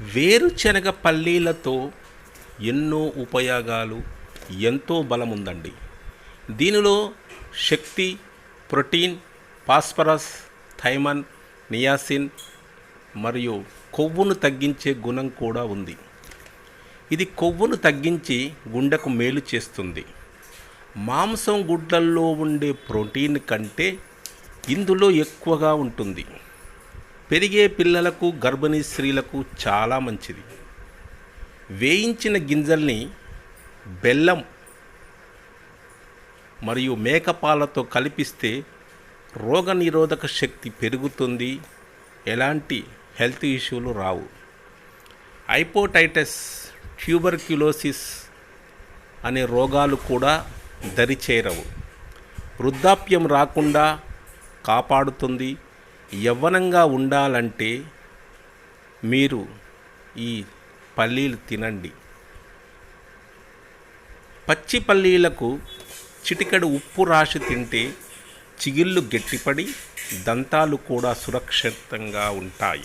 వేరుశనగ పల్లీలతో ఎన్నో ఉపయోగాలు ఎంతో బలం ఉందండి దీనిలో శక్తి ప్రోటీన్ ఫాస్ఫరస్ థైమన్ నియాసిన్ మరియు కొవ్వును తగ్గించే గుణం కూడా ఉంది. ఇది కొవ్వును తగ్గించి గుండెకు మేలు చేస్తుంది. మాంసం గుడ్లల్లో ఉండే ప్రోటీన్ కంటే ఇందులో ఎక్కువగా ఉంటుంది. పెరిగే పిల్లలకు గర్భిణీ స్త్రీలకు చాలా మంచిది. వేయించిన గింజల్ని బెల్లం మరియు మేకపాలతో కలిపిస్తే రోగనిరోధక శక్తి పెరుగుతుంది. ఎలాంటి హెల్త్ ఇష్యూలు రావు. హైపోటైటస్ ట్యూబర్క్యులోసిస్ అనే రోగాలు కూడా దరిచేరవు. వృద్ధాప్యం రాకుండా కాపాడుతుంది. యవ్వనంగా ఉండాలంటే మీరు ఈ పల్లీలు తినండి. పచ్చి పల్లీలకు చిటికెడు ఉప్పు రాసి తింటే చిగిళ్ళు గట్టిపడి దంతాలు కూడా సురక్షితంగా ఉంటాయి.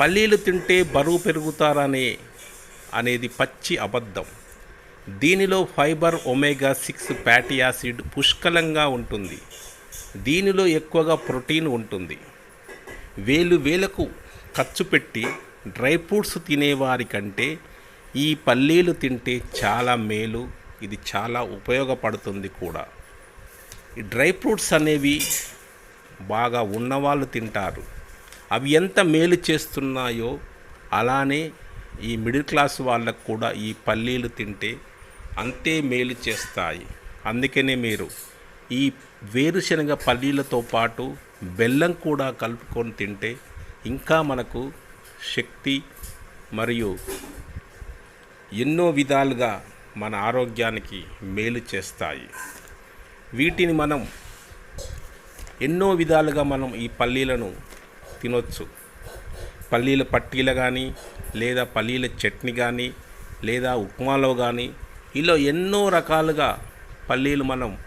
పల్లీలు తింటే బరువు పెరుగుతారనే అనేది పచ్చి అబద్ధం. దీనిలో fibre omega six fatty acid పుష్కలంగా ఉంటుంది. దీనిలో ఎక్కువగా ప్రోటీన్ ఉంటుంది. వేలు వేలకు ఖర్చు పెట్టి డ్రై ఫ్రూట్స్ తినేవారి కంటే ఈ పల్లీలు తింటే చాలా మేలు ఇది చాలా ఉపయోగపడుతుంది కూడా. ఈ డ్రై ఫ్రూట్స్ అనేవి బాగా ఉన్నవాళ్ళు తింటారు. అవి ఎంత మేలు చేస్తున్నాయో అలానే ఈ మిడిల్ క్లాస్ వాళ్ళకు కూడా ఈ పల్లీలు తింటే అంతే మేలు చేస్తాయి. అందుకనే మీరు ఈ వేరుశనగ పల్లీలతో పాటు బెల్లం కూడా కలుపుకొని తింటే ఇంకా మనకు శక్తి మరియు ఎన్నో విధాలుగా మన ఆరోగ్యానికి మేలు చేస్తాయి. వీటిని మనం ఎన్నో విధాలుగా మనం ఈ పల్లీలను తినొచ్చు. పల్లీల పట్టీలు కానీ లేదా పల్లీల చట్నీ కానీ లేదా ఉప్మాలో కానీ ఇలా ఎన్నో రకాలుగా పల్లీలు మనం